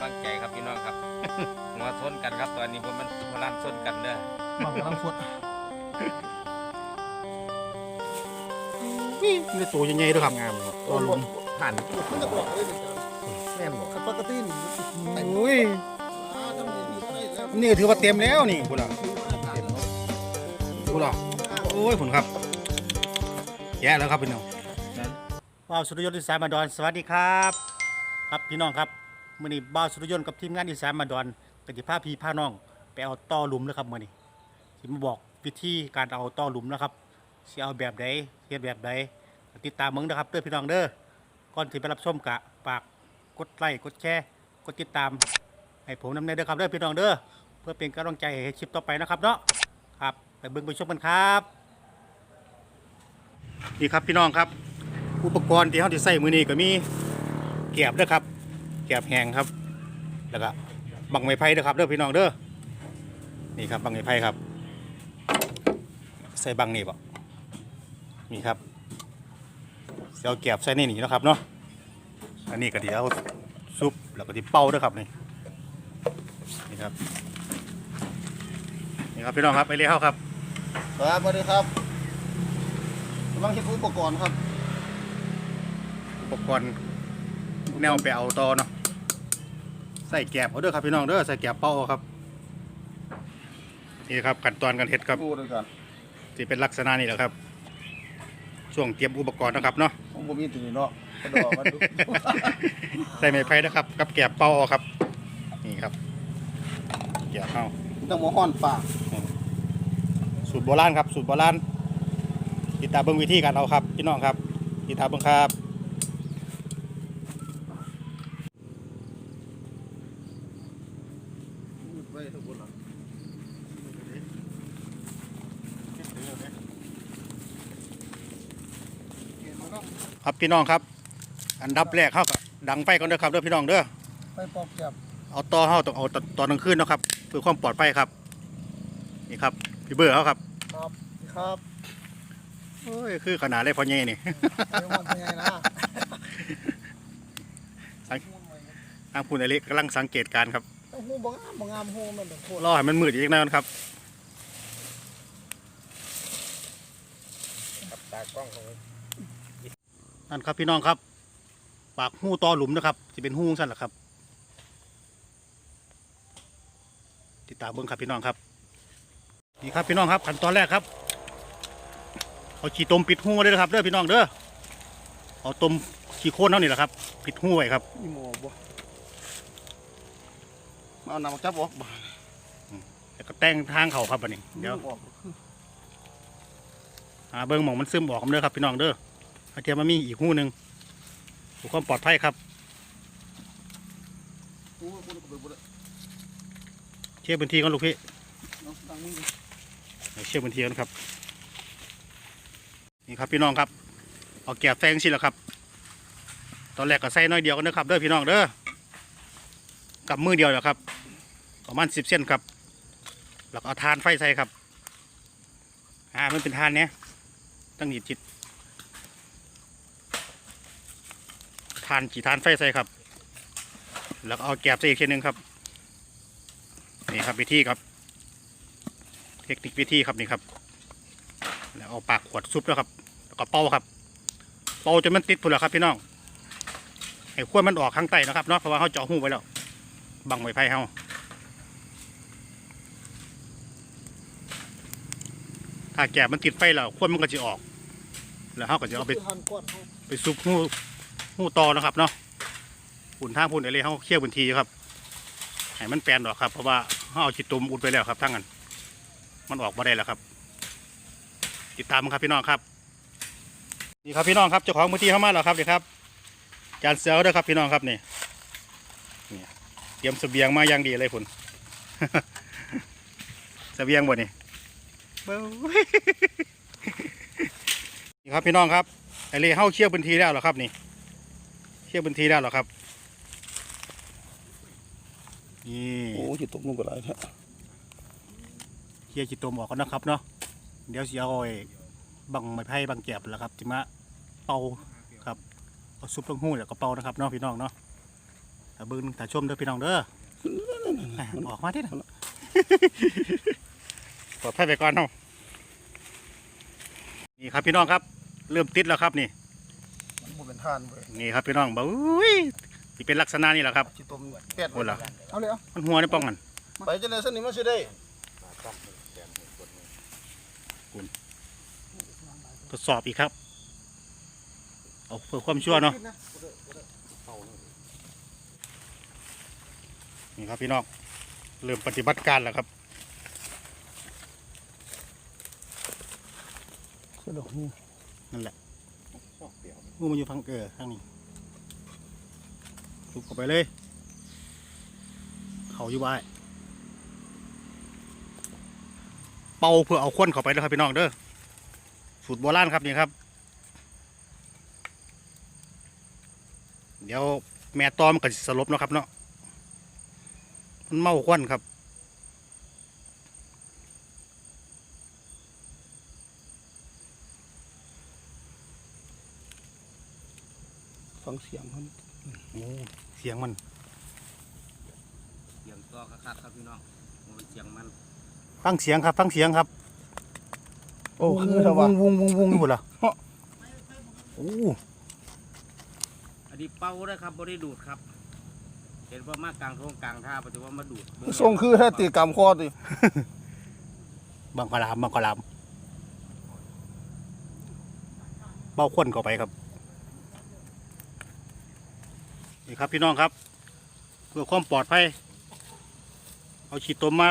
บางใจครับพี่น้องครับ หัวชนกันครับตอนนี้ผมมันหัวล้านชนกันเด้อบังกำลังฟดนี่นี่ตัวใหญ่ๆด้วยครับงามตัวลุมผ่านมันจะบอกเลยแม่นบอกปกตินี่โอ้ยนี่ถือว่าเต็มแล้วนี่คุณล่ะคุณล่ะโอ้ยคุณครับแย่แล้วครับพี่น้องบ้าวสุริยนต์อีสานมาดอนสวัสดีครับ ครับพี่น้องครับ มื่อนี้บ้าวสุรยนต์กับทีมงานอีสานมาดอนกติภาพี่พาน้องไปเอาต่อหลุมนะครับมื่อนี้ที่มาบอกวิธีการเอาต่อหลุมนะครับสิเอาแบบใดเทียบแบบใดติดตามมึงนะครับเด้อพี่น้องเด้อก่อนที่ไปรับชมกะฝากกดไลค์กดแชร์กดติดตามให้ผมนำเนินเด้อครับเด้อพี่น้องเด้อเพื่อเป็นกำลังใจให้คลิปต่อไปนะครับเนาะครับไปเบิ่งไปชมกันครับนี่ครับพี่น้องครับ อุปกรณ์ที่เขาจะใส่มือนี้ก็มีแกบเด้อครับ กบแห้งครับ แล้วก็บังไม้ไผ่เด้อครับเด้อพี่น้องเด้อนี่ครับบังไม้ไผ่ครับ ใส่บังนี่บ่นี่ครับสิเอาแกบใส่ในนี่เนาะครับเนาะอันนี้ก็เดี๋ยวซุปแล้วก็ที่เป่าเด้อครับนี่นี่ครับนี่ครับพี่น้องครับไปเรียกเข้าครับครับสวัสดีครับกำลังเช็คอุปกรณ์ครับ อุปกรณ์แนวไปเอาตอเนาะ ใส่แกบเอาเด้อครับพี่น้องเด้อใส่แกบเป้าเอาครับนี่ครับขั้นตอนการเฮ็ดครับดูด้วยกันที่เป็นลักษณะนี้แหละครับ ช่วงเตรียมอุปกรณ์นะครับเนาะผมบ่มีตัวนี้เนาะกระดอกมาดูใส่ไม้ไผ่นะครับ กับแกบเป้าเอาครับ นี่ครับแกบเอาต้องมาห้อนปากสูตรโบราณครับสูตรโบราณติดตามเบิ่งวิธีการเอาครับพี่น้องครับติดตามเบิ่งครับ ไว้ทุกคนเหรอ ครับพี่น้องครับ อันดับแรกเขาก็ดังไฟก่อนเด้อครับเด้อพี่น้องเด้อไปปอกแก็บเอาต่อเขาต้องเอาตอนตอนกลางคืนเนาะครับเพื่อความปลอดภัยครับ นี่ครับ พี่เบอร์เขาครับครับครับโอ้ยคือขนาดเลยพอเย่นี่ไอ้มันเป็นไงนะทางพูนไอเล็กกำลังสังเกตการณ์ครับหูบางามบางามหูมันแบบโคตรรอให้มันมืดอีกหน่อยครับครับตากล้องของ นั่นครับพี่น้องครับ ปากหูต่อหลุมนะครับจะเป็นหูสั้นแหละครับติดตามเบิ้งครับพี่น้องครับนี่ครับพี่น้องครับขั้นตอนแรกครับเอาขี้ตมปิดหูไว้เลยนะครับเด้อพี่น้องเด้อเอาตมขี้โคนเท่านี่แหละครับปิดหูไว้ครับอีโมบ่มาเอาน้ำมาจับออกบ่แล้วก็แต่งทางเขาครับบัดนี้เดี๋ยวออกหาเบิ้งหมองมันซึมออกเด้อครับพี่น้องเด้ออา เทียมมันมีอีกหูหนึ่งเพื่อความปลอดภัยครับเชี่ยพื้นที่กันลูกพี่เชี่ยพื้นที่กันครับนี่ครับพี่น้องครับเอาแกะแซงสิแล้วครับ ตอนแรกก็ใส่น้อยเดียวกันนะครับเด้อพี่น้องเด้อกับมือเดียวแหละครับประมาณสิบเส้นครับแล้วเอาทานไฟใส่ครับอ่ามันเป็นทานเนี้ยตั้งหนีบจิต ทานจีทานไฟใส่ครับ แล้วก็เอาแกบใส่อีกทีหนึงครับ นี่ครับวิธีครับ เทคนิควิธีครับนี่ครับ แล้วเอาปากขวดซุปแล้วครับ แล้วก็เป่าครับ เป่าจนมันติดพุ่นแล้วครับพี่น้องให้ขั้วมันออกข้างใต้นะครับเนาะเพราะว่าเขาเจาะหูไว้แล้ว บังไม้ไผ่เขาถ้าแกะมันติดไฟแล้วขั้วมันก็จะออก แล้วเขาก็จะเอาไปหันก้อนเขาไปซุปหู หูตอนะครับเนาะหุ่นทางพุ่นอะไรเขาเคี่ยวบนทีครับให้มันแปลนออกครับเพราะว่าเขาเอาจิตตุมอุดไปแล้วครับทั้งนั้นมันออกมาได้แล้วครับ ติดตามมันครับพี่น้องครับนี่ครับพี่น้องครับเจ้าของพื้นที่เข้ามาแล้วครับนี่ครับจานเซลด้วยครับพี่น้องครับนี่นี่เตรียมเสบียงมาอย่างดีเลยพุ่นเสบียงบ่นี่เบ้ยนี่ครับพี่น้องครับไอเล่เข้าเชี่ยวพื้นที่แล้วเหรอครับนี่ เชี่ยวพื้นที่แล้วเหรอครับ นี่โอ้ยตกลงก็ได้แท้เชี่ยจิตตมออกกันนะครับเนาะ เดี๋ยวสิเอาไอ้บังไม้ไผ่บังแก็บแหล้วครับจิมาเป่าครับ เอาซุปลงหู้แล้วก็เป่านะครับเนาะพี่น้องเนาะถ้าเบิ่งถ้าชมเด้อพี่น้องเด้ออะออกมาที่นะปลอดภัยไปก่อนเนาะนี่ครับพี่น้องครับ เริ่มติดแล้วครับนี่มันบ่เป็น ท่านเว้ยนี่ครับพี่น้องบ่อุ้ยที่เป็นลักษณะนี่แหละครับ สิต้มเป็ดโอ้ล่ะ เอาเลยเอามันหัวในป้องกันไปจังได๋ซั่นนี่มันสิได้ทดสอบอีกครับ เอาเพื่อความชัวร์เนาะนี่ครับพี่น้องเริ่มปฏิบัติการแล้วครับสะดวกนี่นั่นแหละ งูมันอยู่ฟังเกอข้างนี้ทุบเข้าไปเลย เขาอยู่บ้านเป่าเพื่อเอาควนเข้าไปเด้อครับพี่น้องเด้อสูตรโบราณครับนี่ครับ เดี๋ยวแม่ตอมก็สิสลบเนาะครับเนาะมันเมาควันครับ เสียงมันโอ้เสียงมันเสียงตัวคักๆครับพี่น้องมันเสียงมันฟังเสียงครับฟังเสียงครับ โอ้คือเท่าว่าวงวงวงอยู่หมดละโอ้อันนี้เป่าได้ครับบ่ได้ดูดครับเห็นว่ามากกลางทงกลางท่าปฏิว่ามาดูดทรงคือถ้าตีกรรมคอติบังกะลามบังกะลามเบ้าควนเข้าไปครับ นี่ครับพี่น้องครับ เพื่อความปลอดภัย เอาฉีดตมมา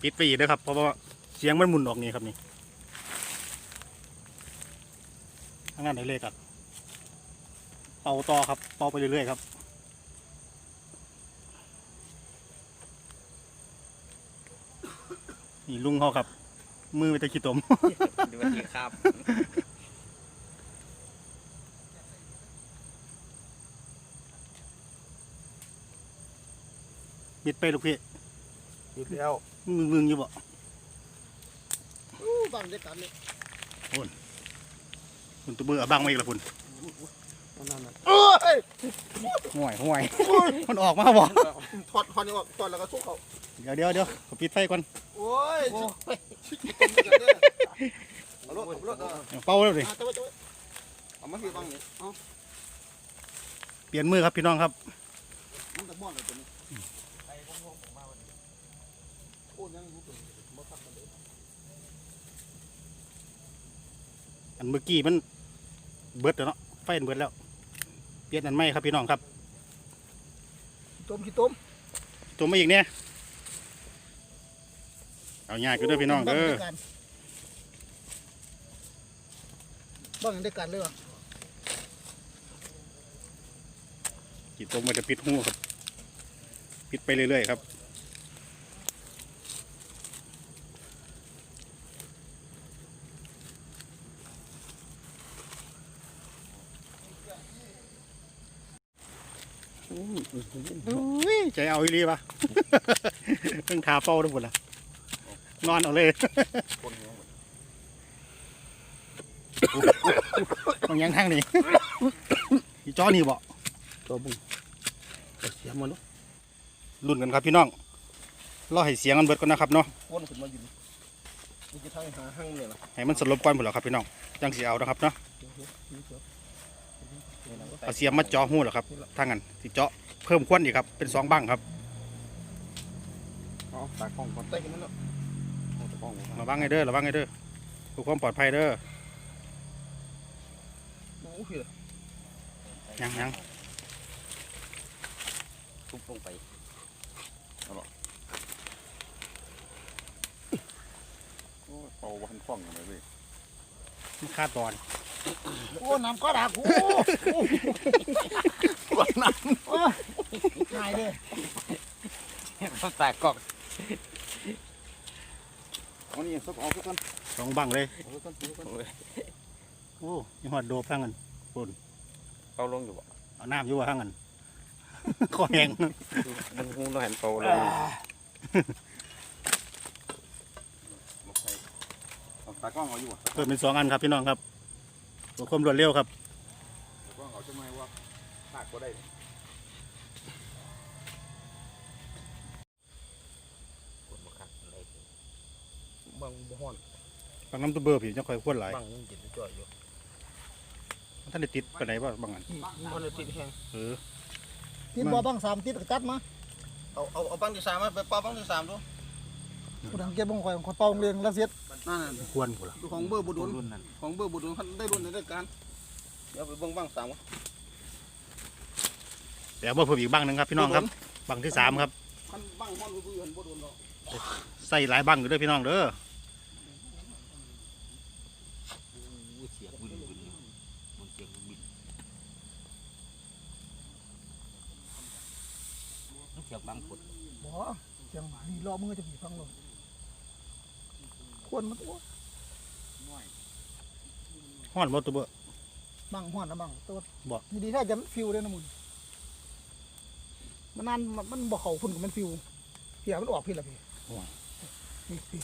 ปิดไปอีกนะครับ เพราะว่าเสียงมันหมุนออกนี่ครับนี่ทางนั้นไหนเลยครับเป่าต่อครับ เป่าไปเรื่อยๆครับนี่ลุงเขาครับ มือไปตะขี้ตม ดูดีครับ มิดไปลูกพี่อีกแล้วมึงมึงอยู่บ่อู้บังได้กันนี่คุณตัวเบื่อบ้างไหมอีกละคุณมันนั่นน่ะโอ้ยห่วยห่วยมันออกมาบ่ถอดถอดนี่ออกถอดแล้วก็ทุกเขาเดี๋ยวเดี๋ยวเดี๋ยวขอปิดไฟก่อนโอ้ยชิต้มด้วยกันเด้อเอารถเอารถเอาเอาเป่าแล้วดิเอาตัวไว้ตัวไว้เอามาพี่บังนี่เอาเปลี่ยนมือครับพี่น้องครับ มันตะม่อนเลยตัวนี้โอ้ยังรู้ตัวบ่ทักกันเลยอันเมื่อกี้มันเบิดแล้วเนาะไฟมันเบิดแล้วเปลี่ยนอันใหม่ครับพี่น้องครับต้มขี้ต้มตัวมาอีกเนี่ยเอายากอยู่เด้อพี่น้องเด้อบังได้กันเลยวะจีตัวมันจะปิดหูครับ ปิดไปเรื่อยๆครับ อุ้ยใจเอาอีหลีปะเพิ่งทาเป้าทั้งหมดละนอนเอาเลยบางอยังทางนี้อีจ้อนี่บ่ตัวบุ้งเสียมันเนาะ รุ่นกันครับพี่น้องรอให้เสียงมันเบิดก่อนนะครับเนาะวนขึ้นมาอยู่นี่นี่จะทางหาห้างเนี่ยนะให้มันสลบก่อนหมดแล้วครับพี่น้องจังสีเอานะครับเนาะเอาเสียมมาเจาะหูแล้วครับทางนั้นสิเจาะเพิ่มควันอีกครับเป็นสองบังครับเอาตากล้องก่อนใต้กันนั่นเนาะเอาตากล้องก่อนระวังให้เด้อระวังให้เด้อเพื่อความปลอดภัยเด้อโอ้โหยังยังทุบลงไป โอ้ย เป่าวันฟ้องเลยเว้ยมันคาดตอนโอ้น้ำก็ดักโอ้น้ำง่ายเลยเขาแตกกล่องเอานี่สักเอาสักคนสองบังเลย เอาสักคนเอาสักคนโอ้ยังหอดโดบทางนั้นเป่าลงอยู่บ่เอาน้ำอยู่ว่าทางนั้นคอแห้งมันหูเราเห็นเป่าลงากล้องเอาอยู่เปิดเป็นสองอันครับพี่น้องครับตัวควมรวดเร็วครับตากล้องเอาจะไม่ว่าตากก็ได้บางบ่อนบางน้ำตัวเบอร์พี่จะคอยขวดไหลบางยังกินจ่อยอยู่ท่านได้ติดไปไหนบ้างบางอันมันติดแห้งเออ ติดบ่บ้างสามติดกระตัดมาเอาเอาเอาบังที่สามมาไปปอบังที่สามดู ผู้ดังเก็บบ่งข่อยข่อยเป่าโรงเรียนแล้วเสร็จนั่นน่ะควรกูละดูของเบอร์บุดุลรุ่นนั้นของเบอร์บุดุลเขาได้รุ่นในรายการเดี๋ยวไปเบิ่งบังสามวะเดี๋ยวมาเพิ่มอีกบ้างหนึงครับพี่น้องครับบ้างที่สามครับคันบังฮ้อนบ่อยู่หันบ่โดนดอกใส่หลายบ้างอยู่เด้วยพี่น้องเด้ออู้เสียงบึ้นบึ้นมันเสียงบึ้นมันเสียงบางคนบ่เสียงดีรอมือจะมีฟังลงค วรมันโอ้ห้อนบ่ตัวเบอร์บังฮ้อนนะบังตัวบ่ดีๆถ้าจะมันฟิวเลยนะมุนมันนานมันมันบ่เข้าพุ่นกับมันฟิวเพียมันออกพี่ละพี่นี่พี่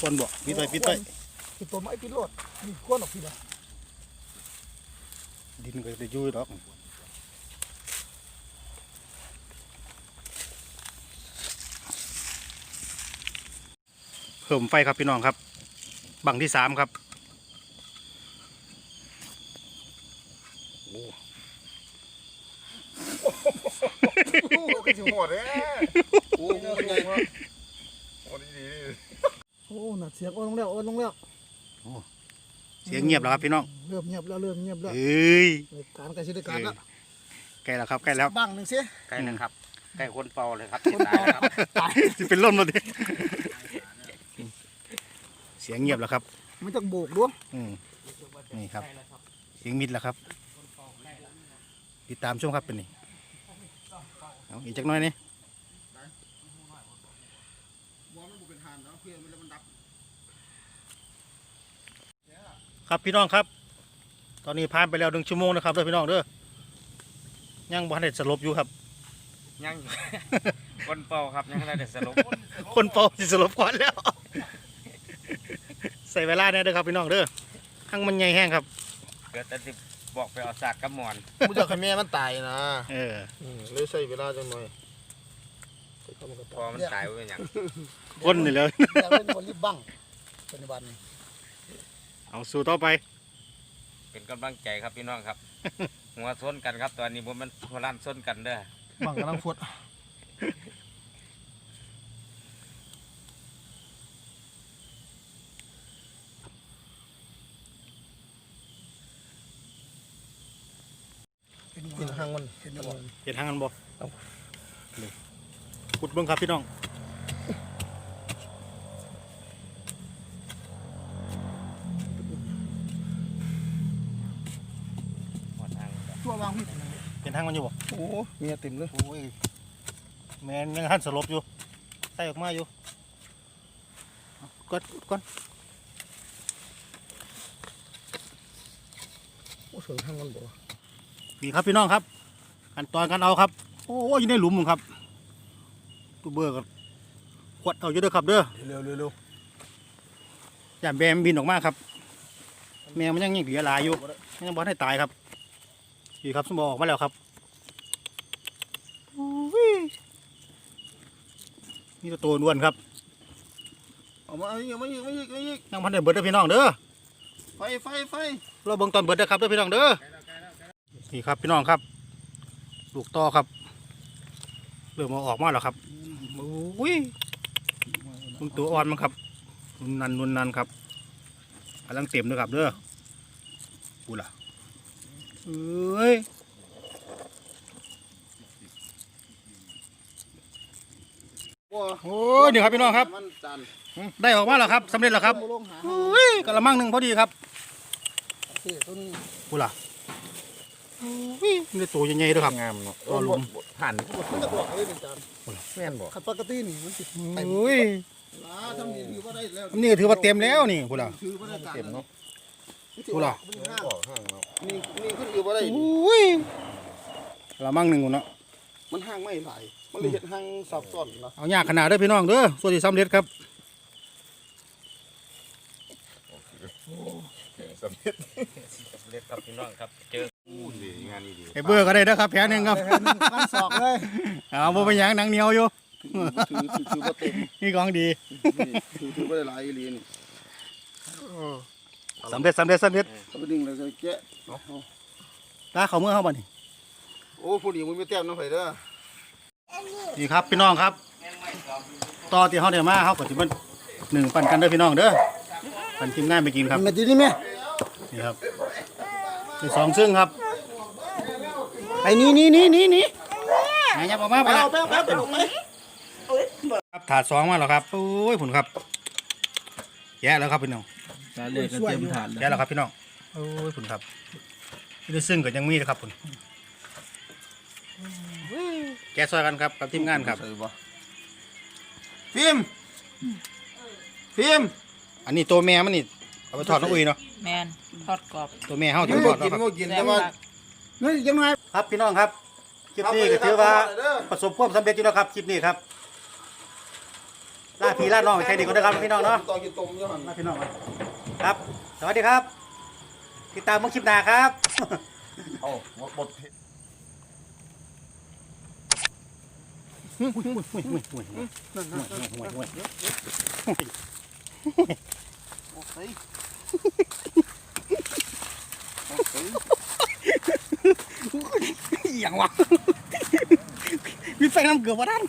ควรบ่ปิดไว้ปิดไว้ปิดตัวไม้ปิดโลดนี่ควรออกพี่ละดินก็จะยุ่ยดอก เพิ่มไฟครับพี่น้องครับ บังที่สามครับโอ้ก็สิหัวเด้โอ้โหใหญ่มากโอ้ดีดีโอ้น่ะเสียงโอ้ลงแล้วโอ้ลงแล้วเสียงเงียบแล้วครับพี่น้อง เริ่มเงียบแล้วเริ่มเงียบแล้วเอ้ยการใกล้สิได้การแล้วใกล้แล้วครับใกล้แล้วบังหนึ่งเสียใกล้นะครับใกล้คนเป่าเลยครับคนเป่าครับสิเป็นลมแล้วดิ เสียงเงียบแล้วครับ มันจะโบกด้วยอืมนี่ครับ เสียงมิดแล้วครับ ติดตามชมครับเป็นนี่เอาอีกจักหน้อยนี่บ่มันบ่เป็นทานเนาะเพื่อนมันแล้วมันดับครับพี่น้องครับ ตอนนี้ผ่านไปแล้วหนึ่งชั่วโมงนะครับเด้อพี่น้องเด้อยังบ่ทันได้สลบอยู่ครับ ยังอยู่คนเป่าครับยังไม่ได้สรุปคนเป่าสิสลบก่อนแล้ว ใส่เวลาเนี่ยเด้อครับพี่น้องเด้อข้างมันใหญ่แห้งครับ เกิดแต่ติบอกไปเอาสากกับหมอนบ่อยากให้แม่มันตายนะเอออืมเลยใช้เวลาจังหน่อยพอมันตายไว้เป็นอย่างคนนี่เลยอยากเล่นบอลรีบบังปัจจุบันนี้เอาสู่ต่อไปเป็นกำลังใจครับพี่น้องครับ หัวส้นกันครับตอนนี้ผมมันหัวล้านส้นกันเด้อบังกำลังฟด กินหางมันเห็นบ่เห็นทางกันบ่นี่ขุดเบิ้งครับพี่น้องหัวทางตัววางมีดเห็นทางมันอยู่บ่โอ้เมียเต็มเลยโอ้ยแมนยังหันสลบอยู่ใส่ออกมาอยู่เอากดกดโอ้เสือหางมันบ่ นี่ครับพี่น้องครับขั้นตอนการเอาครับ โอ้ยอยู่ในหลุมผมครับตัวเบอร์ก็ขวดเอาอยู่เด้อครับเด้อเร็วเร็วเร็วอย่าแบมบินออกมาครับ แมวมันยังยังเหลือหลายอยู่ยังบอให้ตายครับนี่ครับสมองออกมาแล้วครับโอ้ยนี่ตัวโตนวลครับเอามาเอาอีกเอามาอีกเอามาอีกเอามาอีกยังพันได้เบิดเด้อพี่น้องเด้อไฟไฟไฟเราเบิ่งตอนเบิดนะครับเด้อพี่น้องเด้อ นี่ครับพี่น้องครับ ลูกต่อครับเริ่มเอาออกมาแล้วครับโอ้ยมึงตัวอ่อนมันครับนุนนันนุนนันครับกำลังเต็มด้วยครับเด้อกูล่ะเอ้ยโอ้ยนี่ครับพี่น้องครับ ได้ออกมาแล้วครับสำเร็จแล้วครับเฮ้ยกระมังหนึ่งพอดีครับกูล่ะโอ้ย นี่ตัวใหญ่ๆด้วยครับงามเนาะตัวหลุมผ่านมันจะบอกเลยเป็นจานแม่นบ่ขัดปกตินี่มันสิโอ้ยลาทำนี่ถือว่าได้แล้วอันนี่ก็ถือว่าเต็มแล้วนี่กูล่ะถือว่าได้การเต็มเนาะกูล่ะมันห้างบ่ห้างเนาะนี่นี่ขึ้นอยู่ว่าได้โอ้ยกระมังหนึ่งกูเนาะมันห้างไม่หลายมันเลยเห็นห้างซับซ้อนนะเอายากขนาดเด้อพี่น้องเด้อส่วนที่สำเร็จครับสำเร็จเล็กครับพี่น้องครับเจอ อู้ดีงานนี้ดีไอ้เบอร์ก็ได้เด้อครับแผลหนึ่งครับฟันศอกเลยเอาบ่เป็นหยังหนังเหนียวอยู่ถือถือถือว่าเต็มนี่ของดีนี่ถือถือว่าได้หลายอีหลีนี่สำเร็จสำเร็จสำเร็จเอาไปดึงเลยก็แกะตาเขาเมื่อเข้าบ่นี่โอ้ผู้ดีมันไม่แต้มน้ำไผ่เด้อนี่ครับพี่น้องครับต่อที่เขาได้มาเขาก็สิมันหนึ่งปันกันเด้อพี่น้องเด้อปันทีมงานไปกินครับ มาดีนี่แม่นี่ครับ มีสองซึ่งครับ ไอ้นี่นี่นี่นี่นี่ไหนยับออกมาไปเอาละไปเอาไปเอาไปเอาไปครับถาดสองมาแล้วครับโอ้ยผุนครับ แย่แล้วครับพี่น้องจานเลยก็เต็มถาดแย่แล้วครับพี่น้องโอ้ยผุนครับที่ได้ซึ่งก็ยังมีนะครับผุนแกะซอยกันครับกับทีมงานครับใส่บ่ฟิล์มฟิล์มอันนี้ตัวแม่มันนี่ เอาไปทอดน้องอุ้ยเนาะแมนทอดกรอบ ตัวแม่เฮากิจะนทก็อดกินเนาะครับก็กินแซ่แต่บว่ามากนี่ยังไงครับพี่น้องครับคลิปนี้ก็ถือว่าประสบความสำเร็จอยู่แล้วครับคลิปนี้ครับล่าพี่ล่าน้องใช้ดีก็ได้ครับพี่น้องเนาะตอนกินต้มยังหันล่าพี่น้องครับครับ สวัสดีครับ ติดตามมาคลิปหน้าครับเอาหมดหมดห่วยห่วยห่วยห่วยห่วยห่วยห่วยห่วยห่วยเฮ้ย อย่างวะมีไฟน้ำเกลือวะด้าน